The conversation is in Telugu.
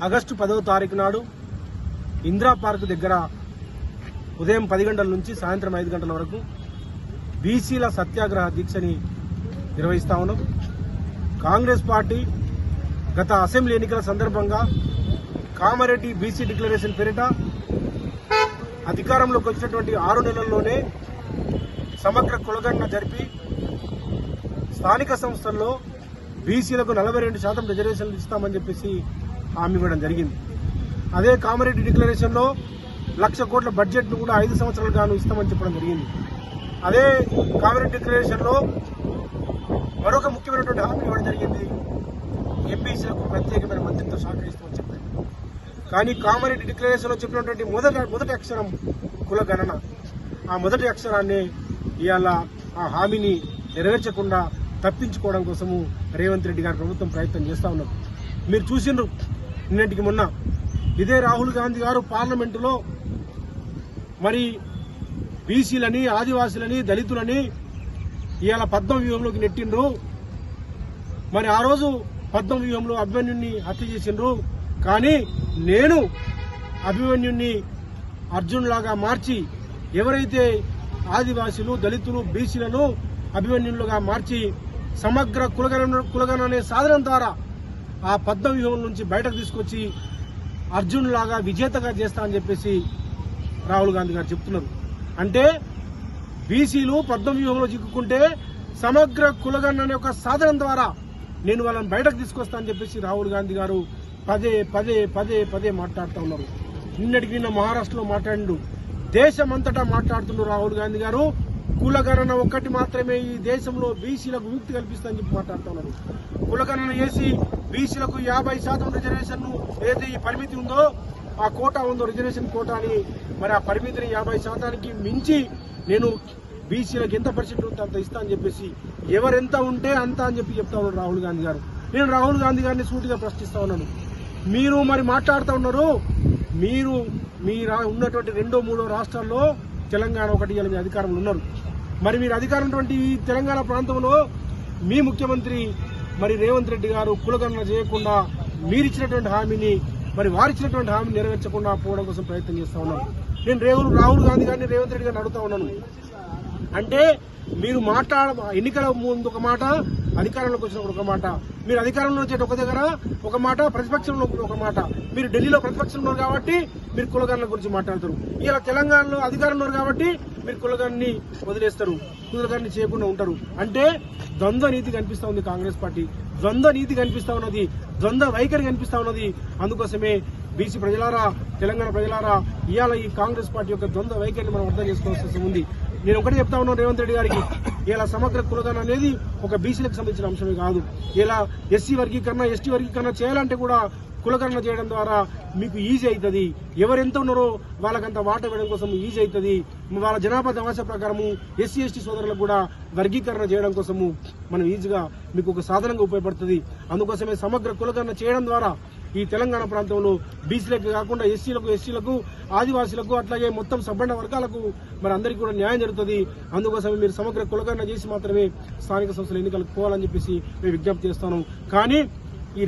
ఆగస్టు పదవ తారీఖు నాడు ఇందిరా పార్క్ దగ్గర ఉదయం పది గంటల నుంచి సాయంత్రం ఐదు గంటల వరకు బీసీల సత్యాగ్రహ దీక్షని నిర్వహిస్తా ఉన్నాం. కాంగ్రెస్ పార్టీ గత అసెంబ్లీ ఎన్నికల సందర్భంగా కామారెడ్డి బీసీ డిక్లరేషన్ పేరిట అధికారంలోకి వచ్చినటువంటి ఆరు నెలల్లోనే సమగ్ర కులగణన జరిపి స్థానిక సంస్థల్లో బీసీలకు నలభై రెండు శాతం రిజర్వేషన్లు ఇస్తామని చెప్పేసి హామీ ఇవ్వడం జరిగింది. అదే కామారెడ్డి డిక్లరేషన్లో లక్ష కోట్ల బడ్జెట్ను కూడా ఐదు సంవత్సరాలు గాను ఇస్తామని చెప్పడం జరిగింది. అదే కామారెడ్డి డిక్లరేషన్లో మరొక ముఖ్యమైనటువంటి హామీ ఇవ్వడం జరిగింది. ఎంపీసీలకు ప్రత్యేకమైన మంత్రిత్వ శాఖ ఇస్తామని చెప్పారు. కానీ కామారెడ్డి డిక్లరేషన్లో చెప్పినటువంటి మొదటి మొదటి అక్షరం కుల గణన. ఆ మొదటి అక్షరాన్ని ఇవాళ ఆ హామీని నెరవేర్చకుండా తప్పించుకోవడం కోసము రేవంత్ రెడ్డి గారి ప్రభుత్వం ప్రయత్నం చేస్తా ఉన్నారు. మీరు చూసిండ్రు నిన్నటికి మొన్న ఇదే రాహుల్ గాంధీ గారు పార్లమెంటులో మరి బీసీలని ఆదివాసులని దళితులని ఇవాళ పద్మ వ్యూహంలోకి నెట్టిండ్రు. మరి ఆ రోజు పద్మ వ్యూహంలో అభిమన్యుని హత్య చేసిండ్రు. కానీ నేను అభిమన్యుని అర్జునులాగా మార్చి ఎవరైతే ఆదివాసీలు దళితులు బీసీలను అభిమన్యులుగా మార్చి సమగ్ర కులగణ కులగణనే సాధనం ద్వారా ఆ పద్మ వ్యూహం నుంచి బయటకు తీసుకొచ్చి అర్జునులాగా విజేతగా చేస్తా అని చెప్పేసి రాహుల్ గాంధీ గారు చెప్తున్నారు. అంటే బీసీలు పద్మ వ్యూహంలో చిక్కుకుంటే సమగ్ర కులగన్ అనే ఒక సాధనం ద్వారా నేను వాళ్ళని బయటకు తీసుకొస్తా అని చెప్పేసి రాహుల్ గాంధీ గారు పదే పదే పదే పదే మాట్లాడుతూ ఉన్నారు. నిన్నటికి నిన్న మహారాష్ట్రలో మాట్లాడిండు. దేశమంతటా మాట్లాడుతున్నారు రాహుల్ గాంధీ గారు. కులగణన ఒక్కటి మాత్రమే ఈ దేశంలో బీసీలకు విముక్తి కల్పిస్తుందని చెప్పి మాట్లాడుతున్నారు కులగణన చేసి బీసీలకు యాభై శాతం రిజర్వేషన్ ఏదైతే ఈ పరిమితి ఉందో ఆ కోటా ఉందో రిజర్వేషన్ కోటా అని మరి ఆ పరిమితిని యాభై శాతానికి మించి నేను బీసీలకు ఎంత పర్సెంట్ ఉంటే అంత ఇస్తా అని చెప్పేసి ఎవరెంత ఉంటే అంత అని చెప్పి చెప్తా ఉన్నాడు రాహుల్ గాంధీ గారు. నేను రాహుల్ గాంధీ గారిని సూటిగా ప్రశ్నిస్తా ఉన్నాను. మీరు మరి మాట్లాడుతూ ఉన్నారు. మీరు మీ రా- ఉన్నటువంటి రెండో మూడో రాష్ట్రాల్లో తెలంగాణ ఒకటి ఇవాళ మీ అధికారంలో ఉన్నారు. మరి మీరు అధికారం ఉన్నటువంటి ఈ తెలంగాణ ప్రాంతంలో మీ ముఖ్యమంత్రి మరి రేవంత్ రెడ్డి గారు కులగణన చేయకుండా మీరిచ్చినటువంటి హామీని మరి వారిచ్చినటువంటి హామీని నెరవేర్చకుండా పోవడం కోసం ప్రయత్నం చేస్తా ఉన్నాను నేను రేవులు రాహుల్ గాంధీ గారిని రేవంత్ రెడ్డి గారిని అడుగుతా ఉన్నాను. అంటే మీరు మాట్లాడ ఎన్నికల ముందు ఒక మాట అధికారంలోకి వచ్చినప్పుడు ఒక మాట. మీరు అధికారంలో వచ్చే ఒక దగ్గర ఒక మాట ప్రతిపక్షంలో ఒక మాట. మీరు ఢిల్లీలో ప్రతిపక్షంలో ఉన్నారు కాబట్టి మీరు కులగణన గురించి మాట్లాడతారు. ఇలా తెలంగాణలో అధికారంలో ఉన్నారు కాబట్టి మీరు కులగాన్ని వదిలేస్తారు కులగాన్ని చేయకుండా ఉంటారు. అంటే ద్వంద్వ నీతి కనిపిస్తూ ఉంది కాంగ్రెస్ పార్టీ. ద్వంద్వ నీతి కనిపిస్తూ ఉన్నది ద్వంద్వ వైఖరి కనిపిస్తూ ఉన్నది. అందుకోసమే బీసీ ప్రజలారా తెలంగాణ ప్రజలారా ఇవాళ ఈ కాంగ్రెస్ పార్టీ యొక్క ద్వంద్వ వైఖరిని మనం అర్థం చేసుకోవాల్సి ఉంది. నేను ఒకటి చెప్తా ఉన్నాను రేవంత్ రెడ్డి గారికి. ఇలా సమగ్ర కులగణ అనేది ఒక బీసీలకు సంబంధించిన అంశమే కాదు. ఇలా ఎస్సీ వర్గీకరణ ఎస్టీ వర్గీకరణ చేయాలంటే కూడా కులకరణ చేయడం ద్వారా మీకు ఈజీ అవుతుంది ఎవరెంత ఉన్నారో వాళ్ళకంత వాట వేయడం కోసం ఈజీ అవుతుంది వాళ్ళ జనాభా దవాస ప్రకారము ఎస్సీ ఎస్టీ సోదరులకు కూడా వర్గీకరణ చేయడం కోసము మనం ఈజీగా మీకు ఒక సాధనంగా ఉపయోగపడుతుంది. అందుకోసమే సమగ్ర కులకరణ చేయడం ద్వారా ఈ తెలంగాణ ప్రాంతంలో బీసీలకు కాకుండా ఎస్సీలకు ఎస్సీలకు ఆదివాసీలకు అట్లాగే మొత్తం సబ్బండ వర్గాలకు మరి అందరికీ కూడా న్యాయం జరుగుతుంది. అందుకోసమే మీరు సమగ్ర కులగణన చేసి మాత్రమే స్థానిక సంస్థల ఎన్నికలకు పోవాలని చెప్పేసి మేము విజ్ఞప్తి చేస్తాను కానీ